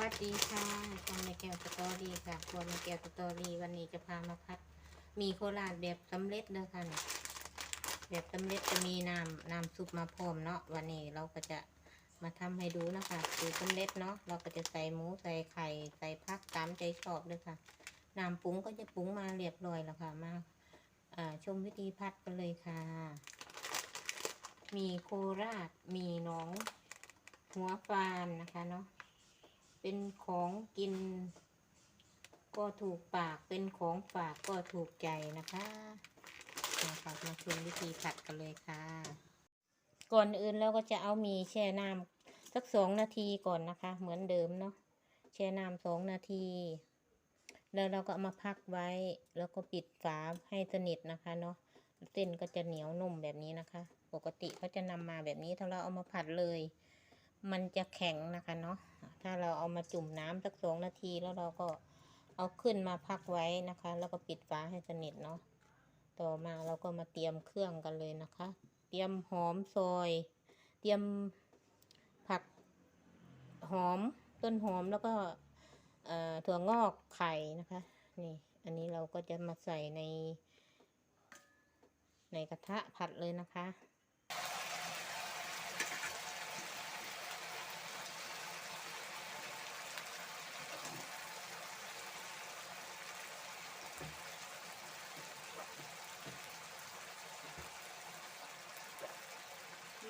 วัสดีค่ะช่องแม่แก้วสตอรี่ค่ะครัวแม่แก้วสตอรี่วันนี้จะพามาพัด มีโคราชแบบสำเร็จเด้อค่ะเนี่ยแบบสำเร็จจะมีน้ำน้ำซุปมาพร้อมเนาะวันนี้เราก็จะมาทำให้ดูนะคะสูตรสำเร็จเนาะเราก็จะใส่หมูใส่ไข่ใส่ผักตามใจชอบเลยค่ะน้ำปรุงก็จะปรุงมาเรียบร้อยแล้วค่ะมาชมวิธีพัดกันเลยค่ะ มีโคราชมีน้องหัวฟานนะคะเนาะ เป็นของกิน ก็ถูกปากเป็นของฝากก็ถูกใจนะคะนะคะมาชมวิธีผัดกันเลยค่ะ ก่อนอื่นเราก็จะเอามีแช่น้ำสักสองนาทีก่อนนะคะ เหมือนเดิมเนาะแช่น้ำสองนาที แล้วเราก็ามาพักไว้ แล้วก็ปิดฝาให้สนิทนะคะเนาะเส้นก็จะเหนียวนุ่มแบบนี้นะคะ ปกติเขาจะนำมาแบบนี้ถ้าเราเอามาผัดเลย มันจะแข็งนะคะเนาะถ้าเราเอามาจุ่มน้ำสักสองนาทีแล้วเราก็เอาขึ้นมาพักไว้นะคะ แล้วก็ปิดฝาให้สนิทเนาะต่อมาเราก็มาเตรียมเครื่องกันเลยนะคะ เตรียมหอมซอย เตรียมผักหอมต้นหอมแล้วก็ถั่วงอกไข่นะคะ นี่ อันนี้เราก็จะมาใส่ใน ในกระทะผัดเลยนะคะ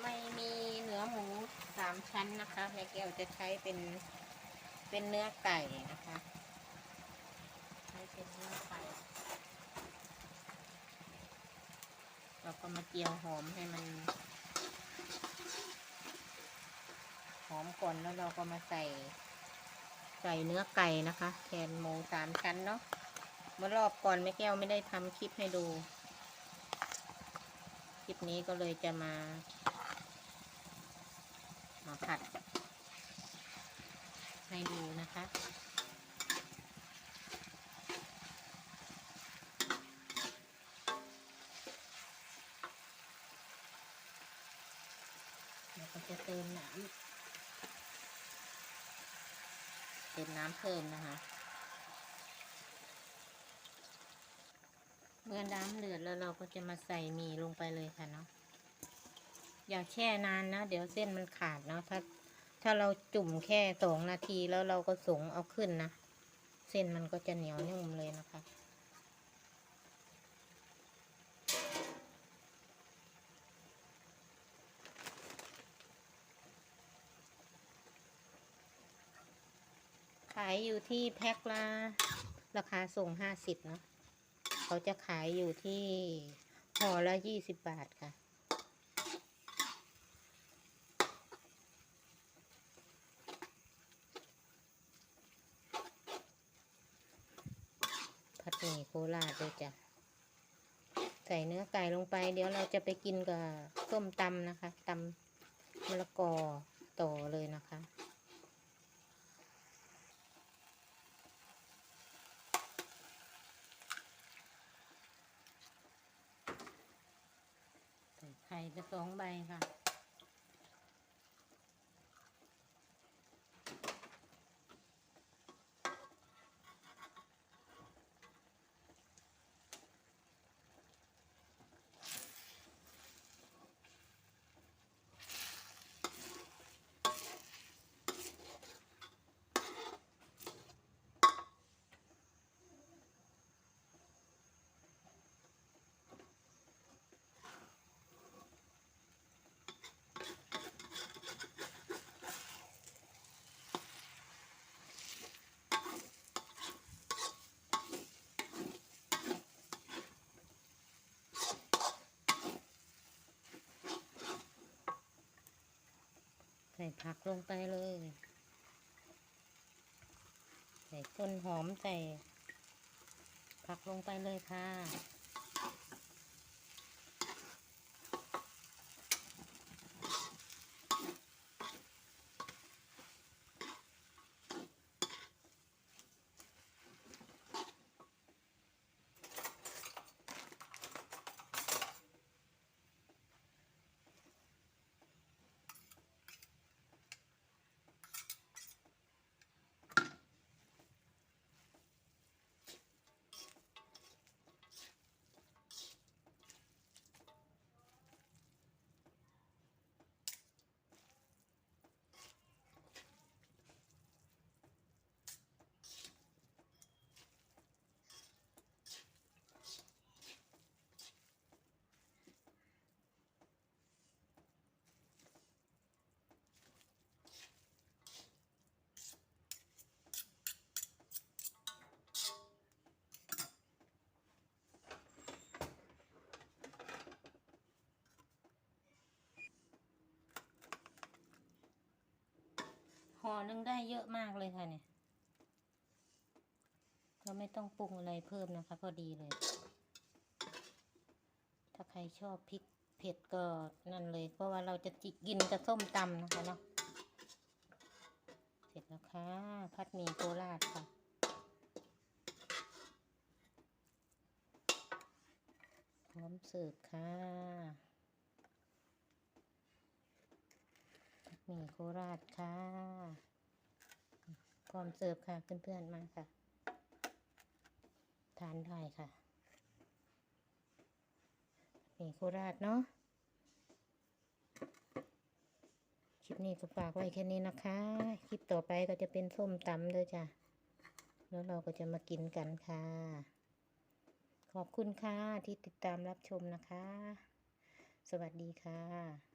ไม่มีเนื้อหมูสามชั้นนะคะแม่แก้วจะใช้เป็นเป็นเนื้อไก่นะคะใช้เป็นเนื้อไก่เราก็มาเจียวหอมให้มัน หอมก่อนแล้วเราก็มาใส่ใส่เนื้อไก่นะคะแทนหมูสามชั้นเนาะเมื่อรอบก่อนแม่แก้วไม่ได้ทำคลิปให้ดู คลิปนี้ก็เลยจะมา มาผัด ให้ดูนะคะเราก็จะเติมน้ำ เติมน้ำเพิ่มนะคะ เมื่อน้ำเดือดแล้วเราก็จะมาใส่หมี่ลงไปเลยค่ะเนาะ อย่าแช่นานนะ เดี๋ยวเส้นมันขาดเนาะถ้าถ้าเราจุ่มแค่สองนาทีแล้วเราก็สงเอาขึ้นนะ เส้นมันก็จะเหนียวนุ่มเลยนะคะขายอยู่ที่แพ็คละราคาส่งห้าสิบเนาะเขาจะขายอยู่ที่ห่อละยี่สิบบาทค่ะ ผัดหมี่ โคราชเลยจ้ะ ใส่เนื้อไก่ลงไป เดี๋ยวเราจะไปกินกับส้มตำนะคะตำมะละกอต่อเลยนะคะใส่ไข่ไปสองใบค่ะ ส่ผักลงไปเลย ใส่ต้นหอมใส่ผักลงไปเลยค่ะ นึงได้เยอะมากเลยค่ะเนี่ย เราไม่ต้องปรุงอะไรเพิ่มนะคะ พอดีเลย ถ้าใครชอบพริกเผ็ดก็นั่นเลย เพราะว่าเราจะจิกินกับส้มตำนะคะเนาะ เสร็จแล้วค่ะ พัดหมี่โคราชค่ะพร้อมเสิร์ฟค่ะผัดหมี่โคราชค่ะ ร้อมเสิร์ฟค่ะเพื่อนๆมาค่ะ ทานได้ค่ะผัดหมี่โคราชเนาะคลิปนี้ก็ฝากไว้แค่นี้นะคะ คลิปต่อไปก็จะเป็นส้มตำด้วยจ้ะ แล้วเราก็จะมากินกันค่ะ ขอบคุณค่ะที่ติดตามรับชมนะคะ สวัสดีค่ะ